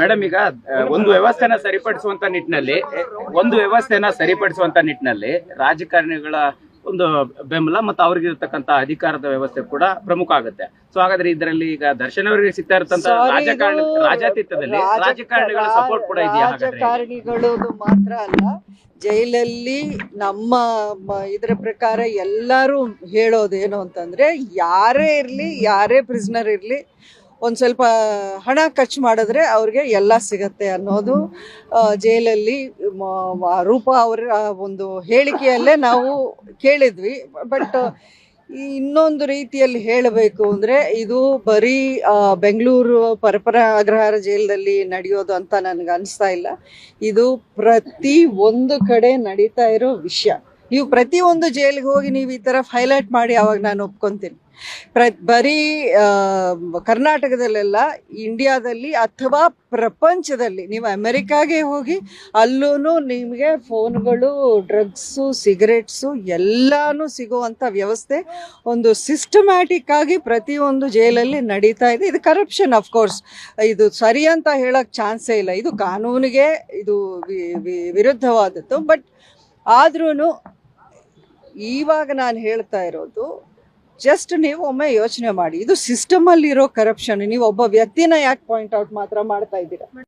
Madam ಈಗ ಒಂದು ವ್ಯವಸ್ಥೆನ ಸರಿಪಡಿಸುವಂತ ನಿಟ್ಟಿನಲ್ಲಿ ಒಂದು ವ್ಯವಸ್ಥೆನ ಸರಿಪಡಿಸುವಂತ ನಿಟ್ಟಿನಲ್ಲಿ ರಾಜಕಾರಣಿಗಳ ಒಂದು ಬೆಂಬಲ ಮತ್ತು ಅವ್ರಿಗಿರ್ತಕ್ಕಂತ ಅಧಿಕಾರದ ವ್ಯವಸ್ಥೆ ಕೂಡ ಪ್ರಮುಖ ಆಗುತ್ತೆ. ಸೊ ಹಾಗಾದ್ರೆ ಇದರಲ್ಲಿ ಈಗ ದರ್ಶನ್ ಅವರಿಗೆ ಸಿಗ್ತಾ ಇರತಂತ ರಾಜಕಾರಣ ರಾಜಾತೀತದಲ್ಲಿ ರಾಜಕಾರಣಿಗಳ ಸಪೋರ್ಟ್ ಕೂಡ ಇದೆಯಾ ರಾಜಕಾರಣಿಗಳು ಮಾತ್ರ ಅಲ್ಲ ಜೈಲಲ್ಲಿ ನಮ್ಮ ಇದರ ಇದ್ರ ಪ್ರಕಾರ ಎಲ್ಲರೂ ಹೇಳೋದು ಏನು ಅಂತಂದ್ರೆ ಯಾರೇ ಇರಲಿ ಯಾರೇ ಪ್ರಿಸ್ನರ್ ಇರಲಿ ಒಂದು ಸ್ವಲ್ಪ ಹಣ ಖರ್ಚು ಮಾಡಿದ್ರೆ ಅವ್ರಿಗೆ ಎಲ್ಲ ಸಿಗತ್ತೆ ಅನ್ನೋದು ಜೈಲಲ್ಲಿ ರೂಪ ಅವರ ಒಂದು ಹೇಳಿಕೆಯಲ್ಲೇ ನಾವು ಕೇಳಿದ್ವಿ. ಬಟ್ ಇನ್ನೊಂದು ರೀತಿಯಲ್ಲಿ ಹೇಳಬೇಕು ಅಂದರೆ ಇದು ಬರೀ ಬೆಂಗಳೂರು ಪರಪರ ಅಗ್ರಹಾರ ಜೈಲಲ್ಲಿ ನಡೆಯೋದು ಅಂತ ನನಗೆ ಅನಿಸ್ತಾ ಇಲ್ಲ. ಇದು ಪ್ರತಿ ಒಂದು ಕಡೆ ನಡೀತಾ ಇರೋ ವಿಷಯ. ನೀವು ಪ್ರತಿಯೊಂದು ಜೈಲಿಗೆ ಹೋಗಿ ನೀವು ಈ ಥರ ಹೈಲೈಟ್ ಮಾಡಿ ಅವಾಗ ನಾನು ಒಪ್ಕೊತೀನಿ. ಪ್ರ, ಬರೀ ಕರ್ನಾಟಕದಲ್ಲೆಲ್ಲ ಇಂಡಿಯಾದಲ್ಲಿ ಅಥವಾ ಪ್ರಪಂಚದಲ್ಲಿ ನೀವು ಅಮೆರಿಕಾಗೆ ಹೋಗಿ ಅಲ್ಲೂ ನಿಮಗೆ ಫೋನ್ಗಳು, ಡ್ರಗ್ಸು, ಸಿಗರೇಟ್ಸು ಎಲ್ಲನೂ ಸಿಗುವಂಥ ವ್ಯವಸ್ಥೆ ಒಂದು ಸಿಸ್ಟಮ್ಯಾಟಿಕ್ ಆಗಿ ಪ್ರತಿಯೊಂದು ಜೈಲಲ್ಲಿ ನಡೀತಾ ಇದೆ. ಇದು ಕರಪ್ಷನ್ ಕೋರ್ಸ್ ಇದು ಸರಿ ಅಂತ ಹೇಳೋಕ್ಕೆ ಚಾನ್ಸೇ ಇಲ್ಲ. ಇದು ಕಾನೂನಿಗೆ ಇದು ವಿರುದ್ಧವಾದದ್ದು. ಬಟ್ ಆದ್ರೂ ಇವಾಗ ನಾನು ಹೇಳ್ತಾ ಇರೋದು ಜಸ್ಟ್ ನೀವು ಒಮ್ಮೆ ಯೋಚನೆ ಮಾಡಿ. ಇದು ಸಿಸ್ಟಮ್ ಇರೋ ಕರಪ್ಷನ್ ನೀವು ಒಬ್ಬ ವ್ಯಕ್ತಿನ ಯಾಕೆ ಪಾಯಿಂಟ್ ಔಟ್ ಮಾತ್ರ ಮಾಡ್ತಾ ಇದ್ದೀರಾ?